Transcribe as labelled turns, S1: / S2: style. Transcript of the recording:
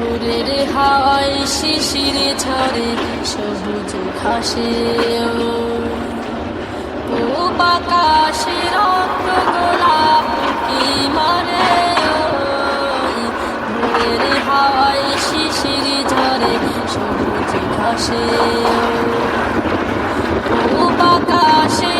S1: ভোরের হাওয়ায় শিশিরে ঝরে সবুজ ঘাসে ও বাকাশে রক্ত গোলাপ কি ওই ভোরের হাওয়ায় শিশিরে ঝরে সবুজ ঘাসে ও বাকাশে